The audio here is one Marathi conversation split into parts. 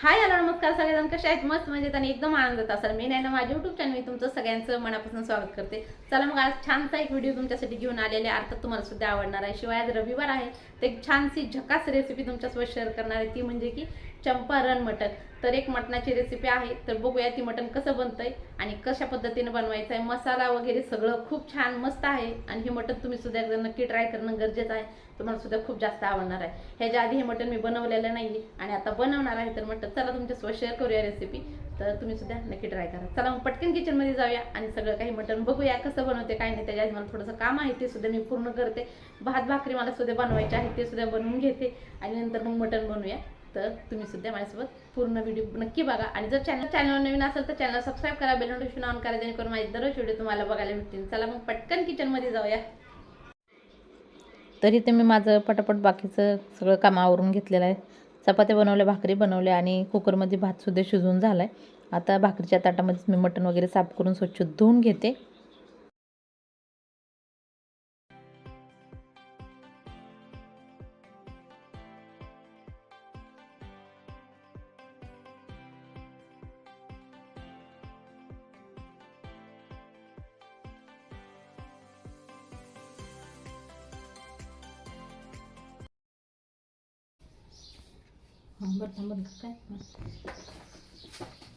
हाय हॅलो नमस्कार सगळेजण. कसे आहेत? मस्त म्हणजे आणि एकदम आनंदात असाल. मी नाही ना माझ्या युट्यूब चॅनल मी तुमचं सगळ्यांचं मनापासून स्वागत करते. चला मग आज छानसा एक व्हिडिओ तुमच्यासाठी घेऊन आलेले अर्थात तुम्हाला सुद्धा आवडणार आहे. शिवाय आज रविवार आहे तर एक छानशी झकास रेसिपी तुमच्यासोबत शेअर करणार आहे. ती म्हणजे की चंपारण मटण. तर एक मटणाची रेसिपी आहे. तर बघूया ती मटण कसं बनतंय आणि कशा पद्धतीने बनवायचं आहे मसाला वगैरे सगळं खूप छान मस्त आहे. आणि हे मटण तुम्ही सुद्धा एकदा नक्की ट्राय करणं गरजेचं आहे. तुम्हाला सुद्धा खूप जास्त आवडणार आहे. ह्याच्या आधी हे मटण मी बनवलेलं नाही आणि आता बनवणार आहे. तर मटण चला तुमच्यासोबत शेअर करूया रेसिपी तर तुम्ही सुद्धा नक्की ट्राय करा. चला मग पटकन किचनमध्ये जाऊया आणि सगळं काही मटण बघूया कसं बनवते काय नाही. त्याच्या आधी मला थोडंसं काम आहे ते सुद्धा मी पूर्ण करते. भात भाकरी मला सुद्धा बनवायचे आहे ते सुद्धा बनवून घेते. आणि नंतर मग मटण बनवूया. तर तुम्ही सुद्धा माझ्यासोबत पूर्ण व्हिडिओ नक्की बघा. आणि जर चॅनल चॅनल नवीन असेल तर चॅनल सबस्क्राईब करा बेल नोटिफिकेशन ऑन करा जेणेकरून माझे दररोज व्हिडिओ तुम्हाला बघायला भेटतील. चला मग पटकन किचनमध्ये जाऊया. तरी ते मी माझं पटापट बाकीचं सगळं काम आवरून घेतलेलं आहे. चपात्या बनवल्या भाकरी बनवल्या आणि कुकरमध्ये भातसुद्धा शिजवून झाला आहे आता भाकरीच्या ताटामध्येच मी मटण वगैरे साफ करून स्वच्छ धुवून घेते.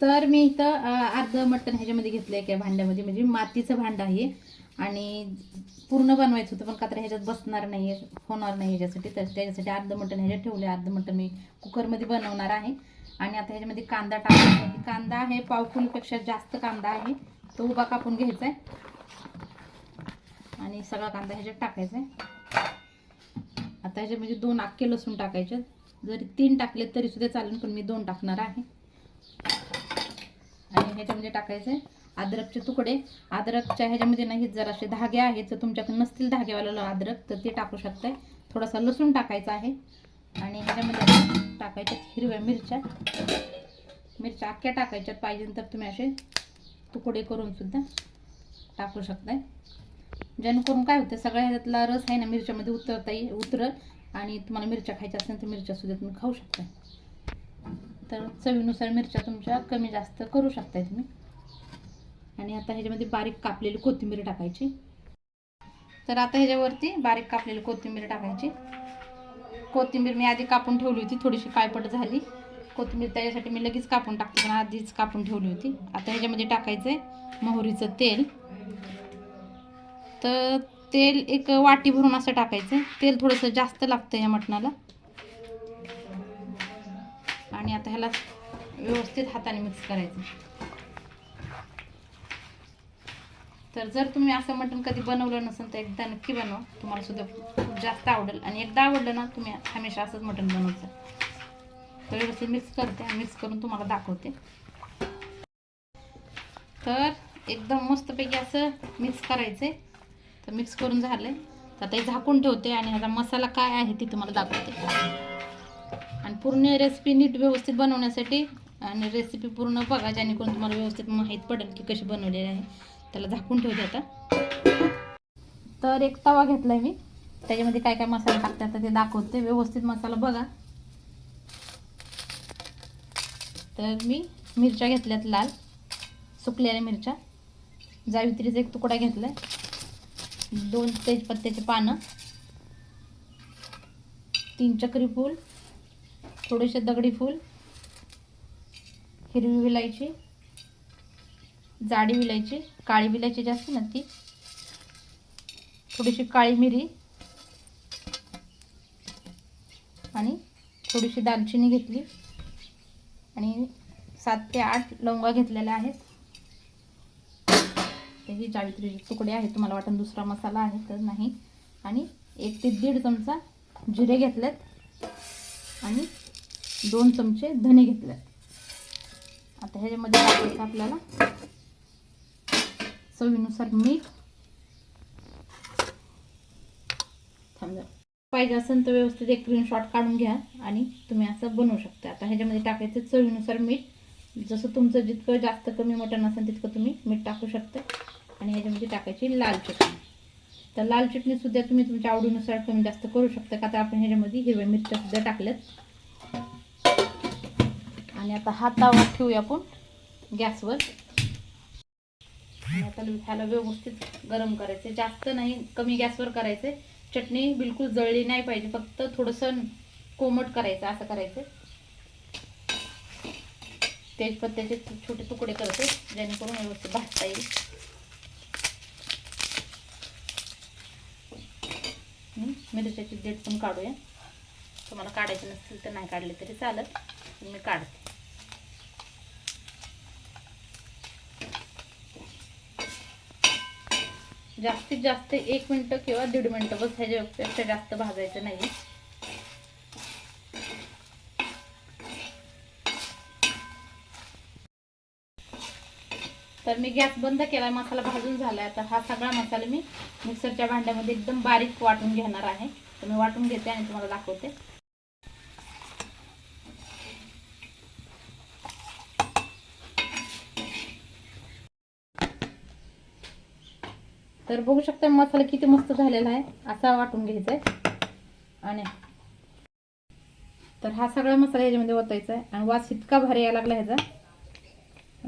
तर मी इथं अर्धं अर्ध मटण ह्याच्यामध्ये घेतलं आहे काय भांड्यामध्ये. म्हणजे मातीचं भांडं आहे. आणि पूर्ण बनवायचं होतं पण का तर ह्याच्यात बसणार नाही होणार नाही ह्याच्यासाठी. तर त्याच्यासाठी अर्ध मटण ह्याच्यात ठेवले. अर्ध मटण मी कुकरमध्ये बनवणार आहे. आणि आता ह्याच्यामध्ये कांदा टाकायचा आहे. कांदा आहे पाव जास्त कांदा आहे. तो उभा कापून घ्यायचा आहे. आणि सगळा कांदा ह्याच्यात टाकायचा आहे. आता ह्याच्यामध्ये म्हणजे दोन अख्खे लसूण टाकायचे. जरी तीन टाकले तरी सुद्धा चालेल पण मी दोन टाकणार आहे. आणि ह्याच्यामध्ये म्हणजे टाकायचे अद्रकचे तुकडे. अद्रकच्या ह्याच्यामध्ये नाही जरासे धागे आहेत जर तुमच्याकडे नसतील धागेवाला अद्रक तर ते टाकू शकताय. थोडासा लसूण टाकायचा आहे. आणि ह्याच्यामध्ये टाकायच्या हिरव्या मिरच्या. मिरच्या अख्ख्या टाकायच्यात पाहिजे तर तुम्ही असे तुकडे करून सुद्धा टाकू शकताय. जेणेकरून काय होतं सगळ्या ह्याच्यातला रस आहे ना मिरच्यामध्ये उतरता येईल उतरत आणि तुम्हाला मिरच्या खायच्या असेल तर मिरच्यासुद्धा तुम्ही खाऊ शकता तर चवीनुसार मिरच्या तुमच्या कमी जास्त करू शकताय तुम्ही. आणि आता ह्याच्यामध्ये बारीक कापलेली कोथिंबीर टाकायची. तर आता ह्याच्यावरती बारीक कापलेली कोथिंबीर टाकायची. कोथिंबीर मी आधी कापून ठेवली होती थोडीशी काळपट झाली. कोथिंबीर त्याच्यासाठी मी लगेच कापून टाकते पण आधीच कापून ठेवली होती. आता ह्याच्यामध्ये टाकायचं आहे मोहरीचं तेल. तर तेल एक वाटी भरून असं टाकायचं. तेल थोडंसं जास्त लागतं या मटणाला. आणि आता ह्याला व्यवस्थित हाताने मिक्स करायचं. तर जर तुम्ही असं मटण कधी बनवलं नसेल तर एकदा नक्की बनवा. तुम्हाला सुद्धा खूप जास्त आवडेल. आणि एकदा आवडलं ना तुम्ही हमेशा असंच मटण बनवता. तर व्यवस्थित मिक्स करते मिक्स करून तुम्हाला दाखवते. तर एकदम मस्तपैकी असं मिक्स करायचं आहे तर मिक्स करून झालं आहे तर आता हे झाकून ठेवते आणि ह्याचा मसाला काय आहे ते तुम्हाला दाखवते. आणि पूर्ण रेसिपी नीट व्यवस्थित बनवण्यासाठी आणि रेसिपी पूर्ण बघा जेणेकरून तुम्हाला व्यवस्थित माहीत पडेल की कशी बनवलेली आहे. त्याला झाकून ठेवते आता. तर एक तवा घेतला आहे मी. त्याच्यामध्ये काय काय मसाला टाकते आता ते दाखवते. व्यवस्थित मसाला बघा. तर मी मिरच्या घेतल्यात लाल. सुकलेल्या मिरच्या. जावित्रीचा एक तुकडा घेतला आहे दोन तेजपत्त्याचे पानं तीन चक्री फूल थोडेसे दगडी फूल हिरवी विलायची जाडी विलायची काळी विलायची जास्त ना ती थोडीशी काळी मिरी आणि थोडीशी दालचिनी घेतली. आणि सात ते आठ लवंगा घेतलेल्या आहेत. ही जावित्रीचे तुकडे आहेत तुम्हाला वाटतं दुसरा मसाला आहे तर नाही. आणि एक ते दीड चमचा जिरे घेतलेत आणि दोन चमचे धने घेतलेत. आता ह्याच्यामध्ये टाकायचं आपल्याला? चवीनुसार मीठ. थांबा. पाहिजे असेल तर व्यवस्थित एक स्क्रीनशॉट काढून घ्या आणि तुम्ही असं बनवू शकता. आता ह्याच्यामध्ये टाकायचं चवीनुसार मीठ. जसं तुमचं जितकं जास्त कमी मटण असेल तितकं तुम्ही मीठ टाकू शकता. आणि ह्याच्यामध्ये म्हणजे टाकायची लाल चटणी. तर लाल चटणी सुद्धा तुम्ही तुमच्या आवडीनुसार कमी जास्त करू शकता. का तर आपण ह्याच्यामध्ये हिरव्या मिरच्या सुद्धा टाकल्यात. आणि आता हा तावा ठेवूया आपण गॅसवर. आणि आता ह्याला व्यवस्थित गरम करायचं जास्त नाही कमी गॅसवर करायचं चटणी बिलकुल जळली नाही पाहिजे. फक्त थोडंसं कोमट करायचं असं करायचं तेजपत्त्याचे छोटे तुकडे करते जेणेकरून व्यवस्थित भाजता येईल आणि मिरच्याची देठ पण काढूया. तुम्हाला काढायचे नसतील तर नाही काढले तरी चालत मी काढते. जास्तीत जास्त एक मिनटं किंवा दीड मिनटं बस ह्याच्यापेक्षा जास्त भाजायचं नाही. तर मी गॅस बंद केला मसाला भाजून झालाय. आता हा सगळा मसाला मी मिक्सरच्या भांड्यामध्ये एकदम बारीक वाटून घेणार आहे. तर मी वाटून घेते आणि तुम्हाला दाखवते. तर बघू शकता मसाला किती मस्त झालेला आहे असा वाटून घ्यायचा आहे आणि तर हा सगळा मसाला ह्याच्यामध्ये ओतायचा आहे आणि वास इतका भारी यायला लागला ह्याचा.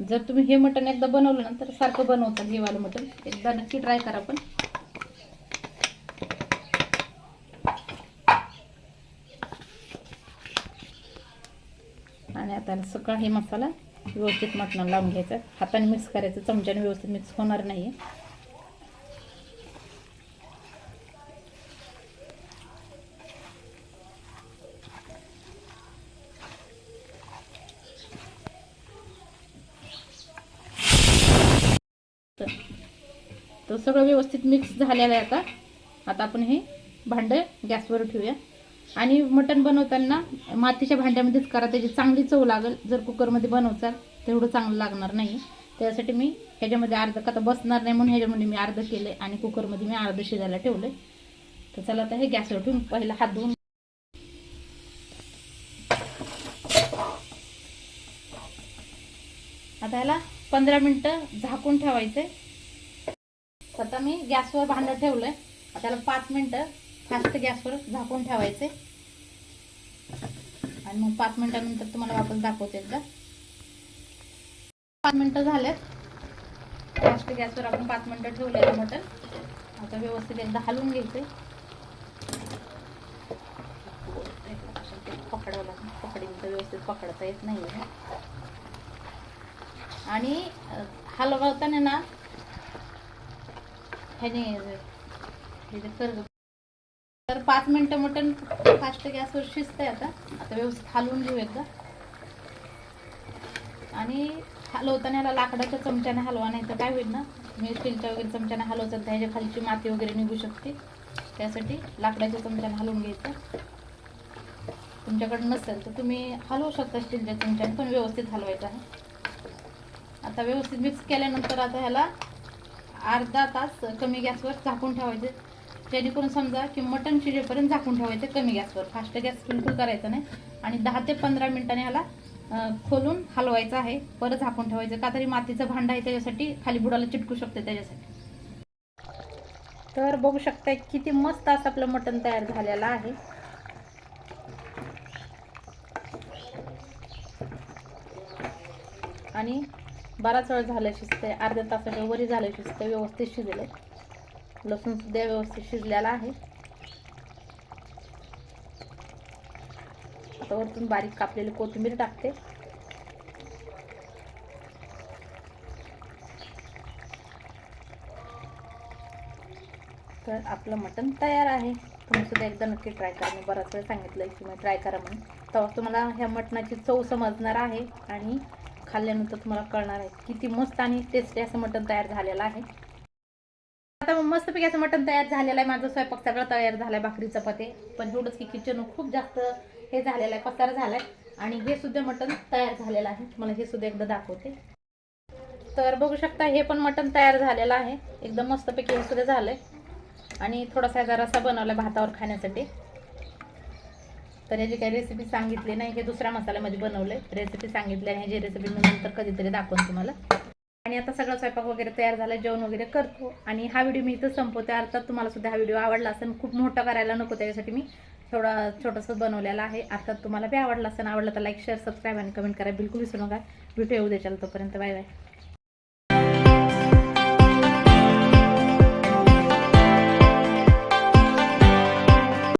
जर तुम्ही हे मटण एकदा बनवलं ना तर सारखं बनवतात हे वालं मटण. एकदा नक्की ट्राय करा पण. आणि आता सगळा हे मसाला व्यवस्थित मटणाला लावून घ्यायचा. हाताने मिक्स करायचं चमच्याने व्यवस्थित मिक्स होणार नाही तर सगळं व्यवस्थित मिक्स झालेलं आहे आता. आता आपण हे भांडं गॅसवर ठेवूया. आणि मटण बनवताना मातीच्या भांड्यामध्येच करा त्याची चांगली चव लागेल. जर कुकरमध्ये बनवचाल तेवढं चांगलं लागणार नाही. त्यासाठी मी ह्याच्यामध्ये अर्ध का बसणार नाही म्हणून ह्याच्यामध्ये मी अर्ध केलं आणि कुकरमध्ये मी अर्ध शिजायला ठेवलं तर चला आता हे गॅसवर ठेवून पहिला हात धुवून आता ह्याला पंधरा मिनटं झाकून ठेवायचं आहे आता मी गॅसवर भांडं ठेवलंय. आहे त्याला पाच मिनटं फास्ट गॅसवर झाकून ठेवायचे. आणि मग पाच मिनटानंतर तुम्हाला वापस दाखवते एकदा. पाच मिनटं झालेत. फास्ट गॅसवर आपण पाच मिनटं ठेवलेलं मटण. आता व्यवस्थित एकदा हलवून घ्यायचे पकडावं लागेल. पकडीन तर व्यवस्थित पकडता येत नाही आणि हलवताना ना ह्याने हे तर पाच मिनटं मटण फास्ट गॅसवर शिजतंय आता. आता व्यवस्थित हलवून घेऊ एकदा. आणि हलवताना ह्याला लाकडाच्या चमच्याने हलवा नाही तर काय होईल ना? मी स्टीलच्या वगैरे चमच्याने हलवतात त्याच्या खालची माती वगैरे निघू शकते. त्यासाठी लाकडाच्या चमच्याने हलवून घ्यायचं. तुमच्याकडे नसेल तर तुम्ही हलवू शकता स्टीलच्या चमच्याने पण व्यवस्थित हलवायचं आहे. आता व्यवस्थित मिक्स केल्यानंतर आता ह्याला अर्धा तास कमी गॅसवर झाकून ठेवायचे. जेणेकरून समजा की मटण शिजेपर्यंत झाकून ठेवायचे कमी गॅसवर. फास्ट गॅस बिलकुल करायचा नाही. आणि दहा ते पंधरा मिनिटांनी ह्याला खोलून हलवायचं आहे. परत झाकून ठेवायचं. का तरी मातीचं भांडं आहे त्याच्यासाठी खाली बुडाला चिटकू शकते त्याच्यासाठी. तर बघू शकताय किती मस्त असं आपलं मटण तयार झालेलं आहे. आणि बराच वेळ झालं शिजते अर्ध्या तासाच्या वरी झालं शिजते व्यवस्थित शिजलंय लसूण सुद्धा व्यवस्थित शिजलेला आहे. आता वरतून बारीक कापलेली कोथिंबीर टाकते. तर आपलं मटण तयार आहे. तुम्ही सुद्धा एकदा नक्की ट्राय करा. मी बराच वेळ सांगितलं की मी ट्राय करा म्हणून. तेव्हा तुम्हाला ह्या मटणाची चव समजणार आहे आणि खाल्ल्यानंतर तुम्हाला कळणार आहे किती मस्त आणि टेस्टी असं मटण तयार झालेलं आहे. आता मस्तपैकी असं मटण तयार झालेलं आहे. माझं स्वयंपाक सगळं तयार झाला आहे भाकरी चपाती. पण एवढंच की किचन खूप जास्त हे झालेलं आहे पसार झालाय. आणि हे सुद्धा मटण तयार झालेलं आहे. तुम्हाला हे सुद्धा एकदा दाखवते. तर बघू शकता हे पण मटण तयार झालेलं आहे. एकदम मस्तपैकी हे सुद्धा झालंय. आणि थोडासा जरासा रसा बनवला भातावर खाण्यासाठी. तर याची काही रेसिपी सांगितली नाही हे दुसऱ्या मसाल्यामध्ये बनवले रेसिपी सांगितली आणि ह्याची रेसिपी मी नंतर कधीतरी दाखवून तुम्हाला. आणि आता सगळं स्वयंपाक वगैरे तयार झाला जेवण वगैरे करतो. आणि हा व्हिडिओ मी इथं संपवते. अर्थात तुम्हाला सुद्धा हा व्हिडिओ आवडला असेल खूप मोठा करायला नको त्याच्यासाठी मी. थोडा छोटंसं बनवलेला आहे. अर्थात तुम्हाला बी आवडला असेल आवडलं तर लाईक शेअर सबस्क्राईब आणि कमेंट करा. बिलकुल विसरू नका. व्हिडिओ येऊ द्याच्याला तोपर्यंत. Bye bye